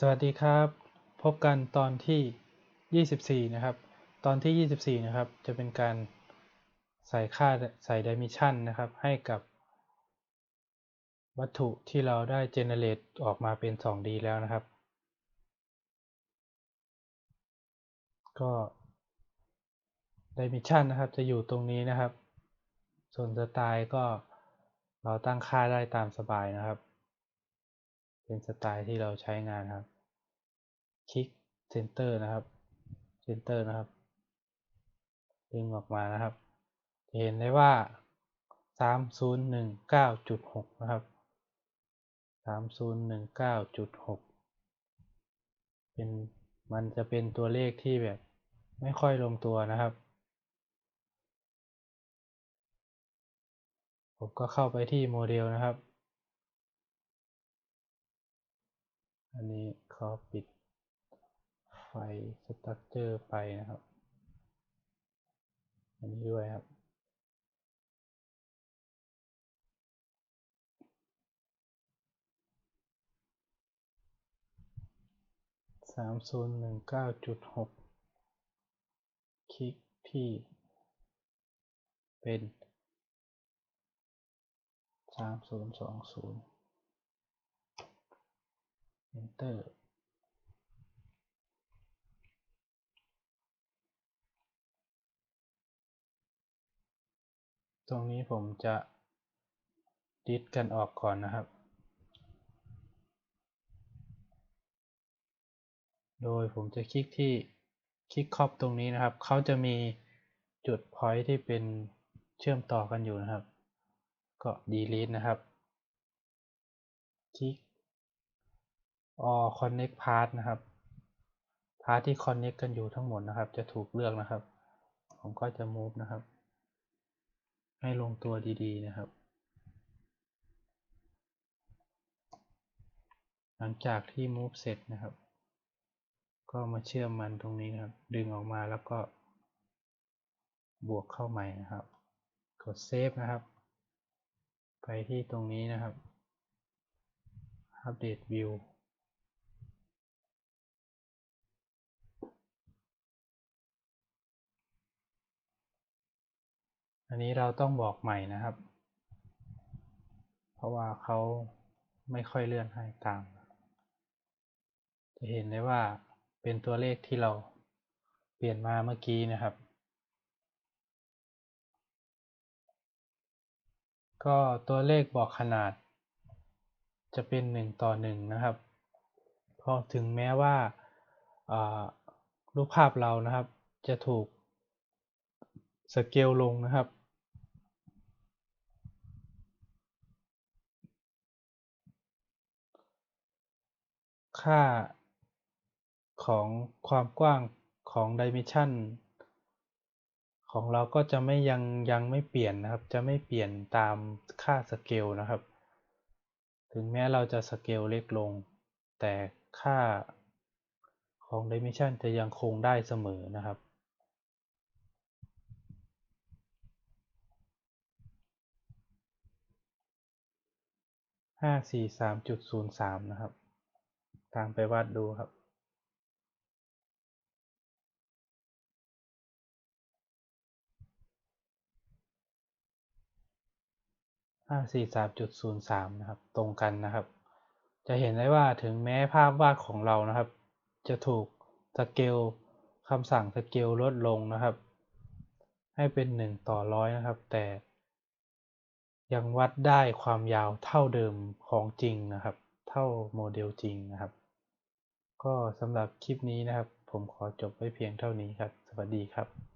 สวัสดีครับ พบกันตอนที่ 24 นะครับ ตอนที่ 24 นะครับ จะเป็นการใส่ค่าใส่ดิเมนชันนะครับ ให้กับ วัตถุที่เราได้เจเนเรตออกมาเป็น 2D แล้วนะครับ ก็ดิเมนชันนะครับจะอยู่ตรงนี้นะครับ ส่วนสไตล์ก็เราตั้งค่าได้ตามสบายนะครับ เป็นสไตล์ที่เราใช้งานครับ คลิกเซนเตอร์นะครับเซนเตอร์นะครับดึงออกมานะครับจะเห็นได้ว่า 3019.6 นะครับ 3019.6 เป็นมันจะเป็นตัวเลขที่แบบไม่ค่อยลงตัวนะครับ ผมก็เข้าไปที่โมเดลนะครับ อันนี้ขอปิดไฟสตรัคเจอร์ไปนะครับ อันนี้ด้วยครับ สามศูนย์หนึ่งเก้าจุดหกคลิกที่เป็นสามศูนย์สองศูนย์ enter ตรงนี้ผมจะดิสกันออกก่อนนะครับ โดยผมจะคลิกที่คลิกครอบตรงนี้นะครับ เขาจะมีจุด point ที่เป็นเชื่อมต่อกันอยู่นะครับ ก็ delete นะครับ คลิก all connect path นะครับพาร์ทที่ connect กันอยู่ทั้งหมดนะครับ จะถูกเลือกนะครับ ผมก็จะ move นะครับ ให้ลงตัวดีๆนะครับ หลังจากที่ move เสร็จนะครับ ก็มาเชื่อมมันตรงนี้นะครับ ดึงออกมาแล้วก็ บวกเข้าใหม่นะครับ กด save นะครับ ไปที่ตรงนี้นะครับ อัปเดต view อันนี้เราต้องบอกใหม่นะครับ เพราะว่าเขาไม่ค่อยเลื่อนให้ตาม จะเห็นได้ว่าเป็นตัวเลขที่เราเปลี่ยนมาเมื่อกี้นะครับ ก็ตัวเลขบอกขนาดจะเป็น 1 ต่อ 1 นะครับพอถึงแม้ว่ารูปภาพเรานะครับ จะถูก สเกลลงนะครับ ค่าของความกว้างของ dimension ของเราก็จะไม่ยังยังไม่เปลี่ยนนะครับ จะไม่เปลี่ยนตามค่าสเกลนะครับ ถึงแม้เราจะสเกลเล็กลง แต่ค่าของ dimension จะยังคงได้เสมอนะครับ ห้าสี่สามจุดศูนย์สามนะครับ ตามไปวาดดูครับ ห้าสี่สามจุดศูนย์สามนะครับ ตรงกันนะครับ จะเห็นได้ว่าถึงแม้ภาพวาดของเรานะครับ จะถูกสเกลคำสั่งสเกลลดลงนะครับ ให้เป็นหนึ่งต่อร้อยนะครับ แต่ ยังวัดได้ความยาวเท่าเดิมของจริงนะครับ เท่าโมเดลจริงนะครับ ก็สำหรับคลิปนี้นะครับ ผมขอจบไว้เพียงเท่านี้ครับ สวัสดีครับ